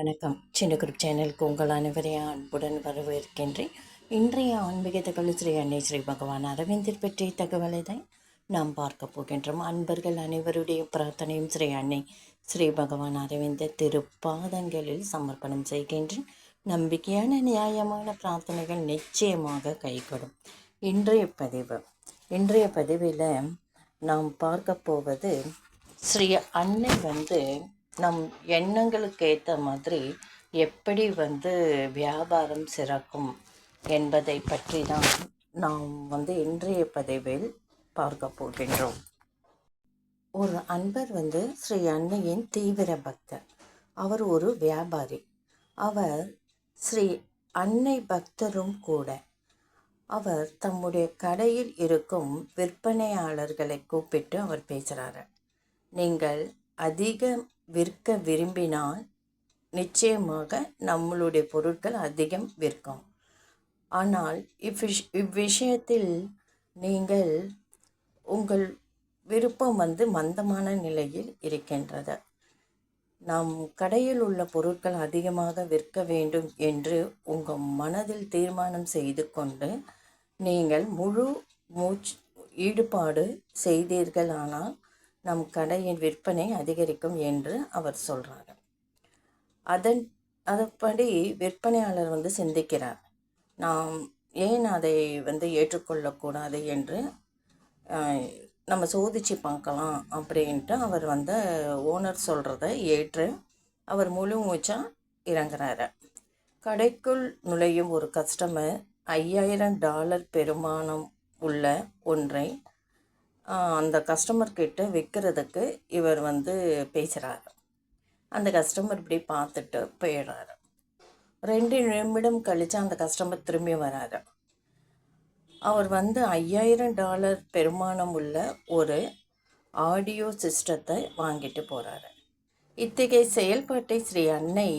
வணக்கம். சின்ன குரூப் சேனலுக்கு உங்கள் அனைவரையும் அன்புடன் வரவேற்கின்றேன். இன்றைய ஆன்மீக தகவல் ஸ்ரீ அன்னை ஸ்ரீ பகவான் அரவிந்தர் பற்றிய தகவலை தான் நாம் பார்க்க போகின்றோம் அன்பர்கள் அனைவருடைய பிரார்த்தனையும் ஸ்ரீ அன்னை ஸ்ரீ பகவான் அரவிந்தர் திருப்பாதங்களில் சமர்ப்பணம் செய்கின்றேன். நம்பிக்கையான நியாயமான பிரார்த்தனைகள் நிச்சயமாக கைகொடும். இன்றைய பதிவு. இன்றைய பதிவில் நாம் பார்க்க போவது ஸ்ரீ அன்னை வந்து நம் எண்ணங்களுக்கு ஏற்ற மாதிரி எப்படி வந்து வியாபாரம் சிறக்கும் என்பதை பற்றி தான் நாம் வந்து இன்றைய பதிவில் பார்க்க போகின்றோம். ஒரு அன்பர் வந்து ஸ்ரீ அன்னையின் தீவிர பக்தர். அவர் ஒரு வியாபாரி. அவர் ஸ்ரீ அன்னை பக்தரும் கூட. அவர் தம்முடைய கடையில் இருக்கும் விற்பனையாளர்களை கூப்பிட்டு அவர் பேசுகிறாரு நீங்கள் அதிக விற்க விரும்பினால் நிச்சயமாக நம்மளுடைய பொருட்கள் அதிகம் விற்கும். ஆனால் இவ்விஷ் இவ்விஷயத்தில் நீங்கள் உங்கள் விருப்பம் வந்து மந்தமான நிலையில் இருக்கின்றது. நம் கடையில் உள்ள பொருட்கள் அதிகமாக விற்க வேண்டும் என்று உங்கள் மனதில் தீர்மானம் செய்து கொண்டு நீங்கள் முழு மூச்சு ஈடுபாடு செய்தீர்களானால் நம் கடையின் விற்பனை அதிகரிக்கும் என்று அவர் சொல்கிறார் அதன் அதன்படி விற்பனையாளர் வந்து சிந்திக்கிறார். நாம் ஏன் அதை வந்து ஏற்றுக்கொள்ளக்கூடாது என்று நம்ம சோதித்து பார்க்கலாம் அப்படின்ட்டு அவர் வந்து ஓனர் சொல்கிறத ஏற்று அவர் முழு மூச்சாக இறங்குறாரு. கடைக்குள் நுழையும் ஒரு கஸ்டமர் ஐயாயிரம் டாலர் பெருமானம் உள்ள ஒன்றை அந்த கஸ்டமர்கிட்ட விற்கிறதுக்கு இவர் வந்து பேசுகிறாரு அந்த கஸ்டமர் இப்படி பார்த்துட்டு போயிடுறாரு. ரெண்டு நிமிடம் கழித்து அந்த கஸ்டமர் திரும்பி வராரு. அவர் வந்து ஐயாயிரம் டாலர் பெருமானம் உள்ள ஒரு ஆடியோ சிஸ்டத்தை வாங்கிட்டு போகிறாரு இத்தகைய செயல்பாட்டை ஸ்ரீ அன்னை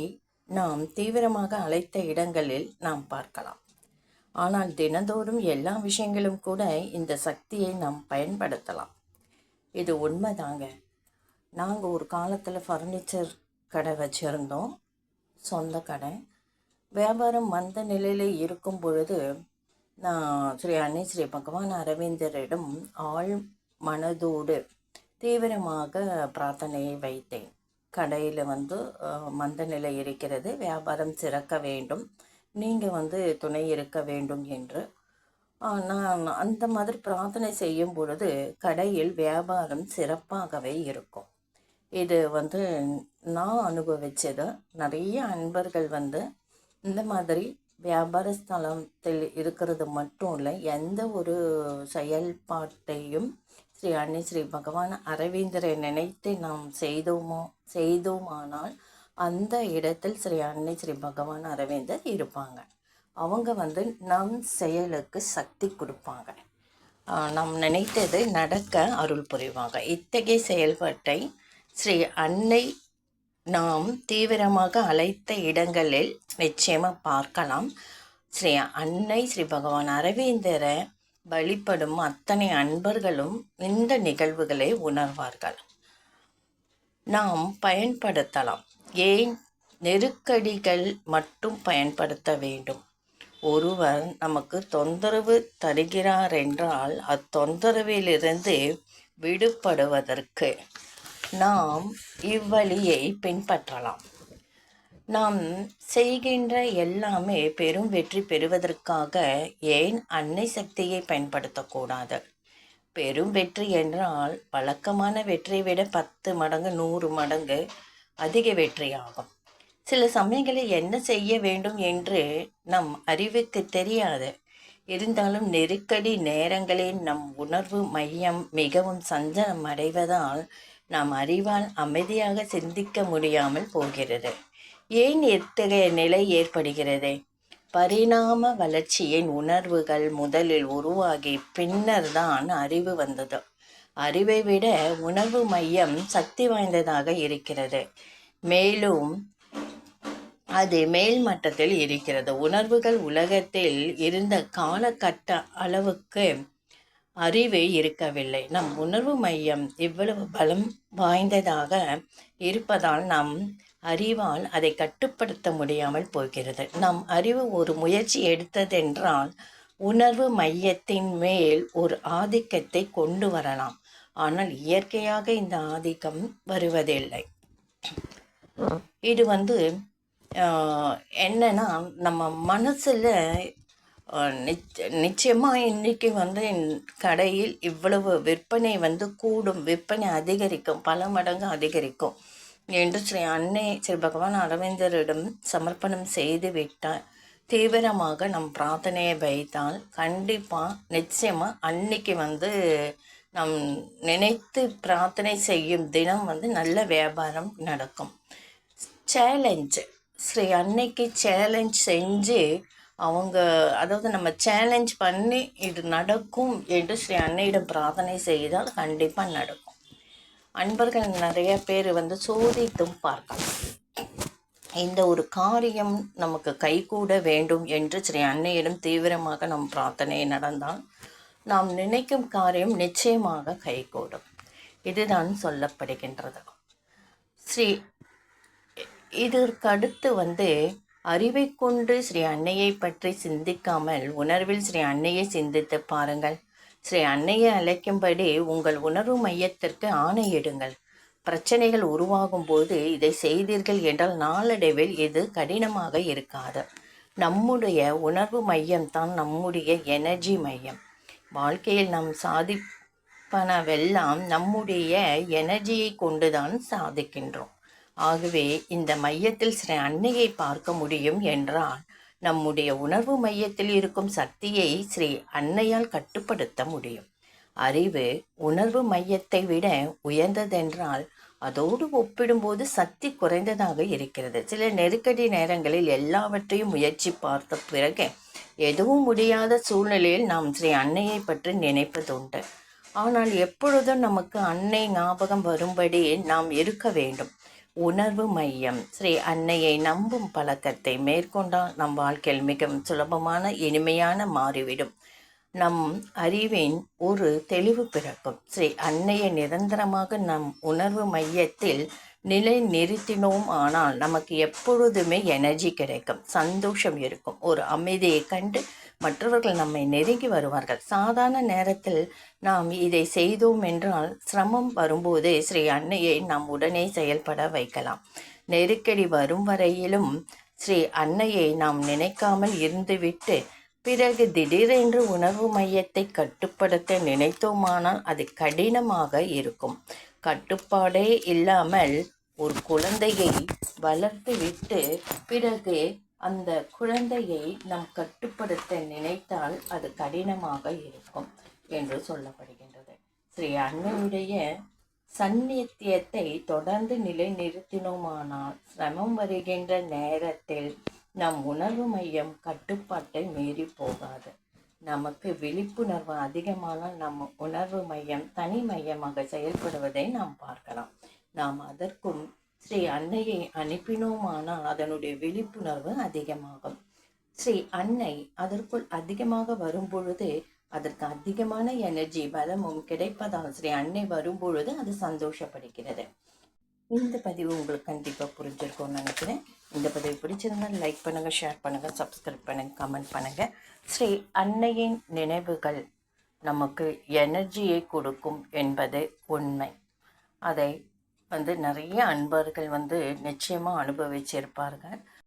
நாம் தீவிரமாக அழைத்த இடங்களில் நாம் பார்க்கலாம். ஆனால் தினந்தோறும் எல்லா விஷயங்களும் கூட இந்த சக்தியை நாம் பயன்படுத்தலாம். இது உண்மைதாங்க. நாங்கள் ஒரு காலத்தில் ஃபர்னிச்சர் கடை வச்சுருந்தோம். சொந்த கடை. வியாபாரம் மந்த நிலையில் இருக்கும் பொழுது நான் ஸ்ரீ அன்னை ஸ்ரீ பகவான் அரவிந்தரிடம் ஆள் மனதோடு தீவிரமாக பிரார்த்தனையை வைத்தேன். கடையில் வந்து மந்த நிலை இருக்கிறது. வியாபாரம் சிறக்க வேண்டும். நீங்கள் வந்து துணை இருக்க வேண்டும் என்று. நான் அந்த மாதிரி பிரார்த்தனை செய்யும் பொழுது கடையில் வியாபாரம் சிறப்பாகவே இருக்கும். இது வந்து நான் அனுபவித்தது நிறைய அன்பர்கள் வந்து இந்த மாதிரி வியாபார ஸ்தலத்தில் இருக்கிறது மட்டும் இல்லை எந்த ஒரு செயல்பாட்டையும் ஸ்ரீ அன்னை ஸ்ரீ பகவான் அரவிந்தரை நினைத்து நாம் செய்தோமோ செய்தோமானால் அந்த இடத்தில் ஸ்ரீ அன்னை ஸ்ரீ பகவான் அரவிந்தர் இருப்பாங்க. அவங்க வந்து நம் செயலுக்கு சக்தி கொடுப்பாங்க. நாம் நினைத்தது நடக்க அருள் புரிவாங்க. இத்தகைய செயல்பாட்டை ஸ்ரீ அன்னை நாம் தீவிரமாக அழைத்த இடங்களில் நிச்சயமாக பார்க்கலாம். ஸ்ரீ அன்னை ஸ்ரீ பகவான் அரவிந்தரை வழிபடும் அத்தனை அன்பர்களும் இந்த நிகழ்வுகளை உணர்வார்கள். நாம் பயன்படுத்தலாம். ஏன் நெருக்கடிகள் மட்டும் பயன்படுத்த வேண்டும்? ஒருவர் நமக்கு தொந்தரவு தருகிறார் என்றால் அத்தொந்தரவிலிருந்து விடுபடுவதற்கு நாம் இவ்வழியை பின்பற்றலாம். நாம் செய்கின்ற எல்லாமே பெரும் வெற்றி பெறுவதற்காக ஏன் அன்னை சக்தியை பயன்படுத்தக்கூடாது? பெரும் வெற்றி என்றால் வழக்கமான வெற்றியை விட பத்து மடங்கு நூறு மடங்கு அதிக வெற்றியாகும். சில சமயங்களில் என்ன செய்ய வேண்டும் என்று நம் அறிவுக்கு தெரியாது. இருந்தாலும் நெருக்கடி நேரங்களில் நம் உணர்வு மையம் மிகவும் சஞ்சலம் அடைவதால் நாம் அறிவால் அமைதியாக சிந்திக்க முடியாமல் போகிறது. ஏன் இத்தகைய நிலை ஏற்படுகிறது? பரிணாம வளர்ச்சியின் உணர்வுகள் முதலில் உருவாகி பின்னர் தான் அறிவு வந்தது. அறிவை விட உணர்வு மையம் சக்தி வாய்ந்ததாக இருக்கிறது. மேலும் அது மேல் மட்டத்தில் இருக்கிறது. உணர்வுகள் உலகத்தில் இருந்த காலகட்ட அளவுக்கு அறிவு இருக்கவில்லை. நம் உணர்வு மையம் இவ்வளவு பலம் வாய்ந்ததாக இருப்பதால் நாம் அறிவால் அதை கட்டுப்படுத்த முடியாமல் போகிறது. நம் அறிவு ஒரு முயற்சி எடுத்ததென்றால் உணர்வு மையத்தின் மேல் ஒரு ஆதிக்கத்தை கொண்டு வரலாம். ஆனால் இயற்கையாக இந்த ஆதிக்கம் வருவதில்லை. இது வந்து என்னன்னா நம்ம மனசில் நிச்ச நிச்சயமாக இன்றைக்கி வந்து கடையில் இவ்வளவு விற்பனை வந்து கூடும் விற்பனை அதிகரிக்கும் பல மடங்கு அதிகரிக்கும் என்று ஸ்ரீ அன்னை ஸ்ரீ பகவான் அரவிந்தரிடம் சமர்ப்பணம் செய்து விட்டால் தீவிரமாக நம் பிரார்த்தனையை வைத்தால் கண்டிப்பாக நிச்சயமாக அன்னைக்கு வந்து நம் நினைத்து பிரார்த்தனை செய்யும் தினம் வந்து நல்ல வியாபாரம் நடக்கும். சேலஞ்சு ஸ்ரீ அன்னைக்கு சேலஞ்ச் செஞ்சு அவங்க அதாவது நம்ம சேலஞ்ச் பண்ணி இது நடக்கும் என்று ஸ்ரீ அன்னையிடம் பிரார்த்தனை செய்தால் கண்டிப்பாக நடக்கும். அன்பர்கள் நிறைய பேர் வந்து சோதித்தும் பார்க்கலாம். இந்த ஒரு காரியம் நமக்கு கைகூட வேண்டும் என்று ஸ்ரீ அன்னையிடம் தீவிரமாக நம் பிரார்த்தனை நடந்தால் நாம் நினைக்கும் காரியம் நிச்சயமாக கைகூடும். இதுதான் சொல்லப்படுகின்றது. ஸ்ரீ இதற்கடுத்து வந்து அறிவை கொண்டு ஸ்ரீ அன்னையை பற்றி சிந்திக்காமல் உணர்வில் ஸ்ரீ அன்னையை சிந்தித்து பாருங்கள். ஸ்ரீ அன்னையை அழைக்கும்படி உங்கள் உணர்வு மையத்திற்கு ஆணையிடுங்கள். பிரச்சனைகள் உருவாகும் போது இதை செய்தீர்கள் என்றால் நாளடைவில் இது கடினமாக இருக்காது. நம்முடைய உணர்வு மையம் தான் நம்முடைய எனர்ஜி மையம். வாழ்க்கையில் நாம் சாதிப்பனவெல்லாம் நம்முடைய எனர்ஜியை கொண்டுதான் சாதிக்கின்றோம். ஆகவே இந்த மையத்தில் ஸ்ரீ அன்னையை பார்க்க முடியும் என்றால் நம்முடைய உணர்வு மையத்தில் இருக்கும் சக்தியை ஸ்ரீ அன்னையால் கட்டுப்படுத்த முடியும். அறிவு உணர்வு மையத்தை விட உயர்ந்ததென்றால் அதோடு ஒப்பிடும்போது சக்தி குறைந்ததாக இருக்கிறது. சில நெருக்கடி நேரங்களில் எல்லாவற்றையும் முயற்சி பார்த்த பிறகு எதுவும் முடியாத சூழ்நிலையில் நாம் ஸ்ரீ அன்னையை பற்றி நினைப்பதுண்டு. ஆனால் எப்பொழுதும் நமக்கு அன்னை ஞாபகம் வரும்படி நாம் இருக்க வேண்டும். உணர்வு மையம். ஸ்ரீ அன்னையை நம்பும் பழக்கத்தை மேற்கொண்டால் நம் வாழ்க்கையில் மிகவும் சுலபமான இனிமையான மாறிவிடும். நம் அறிவின் ஒரு தெளிவு பிறக்கும். ஸ்ரீ அன்னையை நிரந்தரமாக நம் உணர்வு மையத்தில் நிலை நிறுத்தினோம் ஆனால் நமக்கு எப்பொழுதுமே எனர்ஜி கிடைக்கும் சந்தோஷம் இருக்கும். ஒரு அமைதியை கண்டு மற்றவர்கள் நம்மை நெருங்கி வருவார்கள். சாதாரண நேரத்தில் நாம் இதை செய்தோம் என்றால் சிரமம் வரும்போது ஸ்ரீ அன்னையை நாம் உடனே செயல்பட வைக்கலாம். நெருக்கடி வரும் வரையிலும் ஸ்ரீ அன்னையை நாம் நினைக்காமல் இருந்துவிட்டு பிறகு திடீரென்று உணர்வு மையத்தை கட்டுப்படுத்த நினைத்தோமானால் அது கடினமாக இருக்கும். கட்டுப்பாடே இல்லாமல் ஒரு குழந்தையை வளர்த்து விட்டு பிறகு அந்த குழந்தையை நாம் கட்டுப்படுத்த நினைத்தால் அது கடினமாக இருக்கும் என்று சொல்லப்படுகின்றது. ஸ்ரீ அண்ணனுடைய சந்நித்தியத்தை தொடர்ந்து நிலைநிறுத்தினோமானால் சிரமம் வருகின்ற நேரத்தில் நம் உணர்வு மையம் கட்டுப்பாட்டை மீறி போகாது. நமக்கு விழிப்புணர்வு அதிகமானால் நம் உணர்வு மையம் தனி மையமாக செயல்படுவதை நாம் பார்க்கலாம். நாம் அதற்கும் ஸ்ரீ அன்னையை அனுப்பினோமானால் அதனுடைய விழிப்புணர்வு அதிகமாகும். ஸ்ரீ அன்னை அதற்குள் அதிகமாக வரும்பொழுது அதற்கு அதிகமான எனர்ஜி பலமும் கிடைப்பதால் ஸ்ரீ அன்னை வரும்பொழுது அது சந்தோஷப்படுகிறது. இந்த பதிவு உங்களுக்கு கண்டிப்பாக புரிஞ்சிருக்கும்னு நினைக்கிறேன். இந்த பதிவு பிடிச்சிருந்தால் லைக் பண்ணுங்கள் ஷேர் பண்ணுங்கள் சப்ஸ்கிரைப் பண்ணுங்கள் கமெண்ட் பண்ணுங்கள் ஸ்ரீ அன்னையின் நினைவுகள் நமக்கு எனர்ஜியை கொடுக்கும் என்பது உண்மை. அதை வந்து நிறைய அன்பர்கள் வந்து நிச்சயமாக அனுபவிச்சிருப்பார்கள்.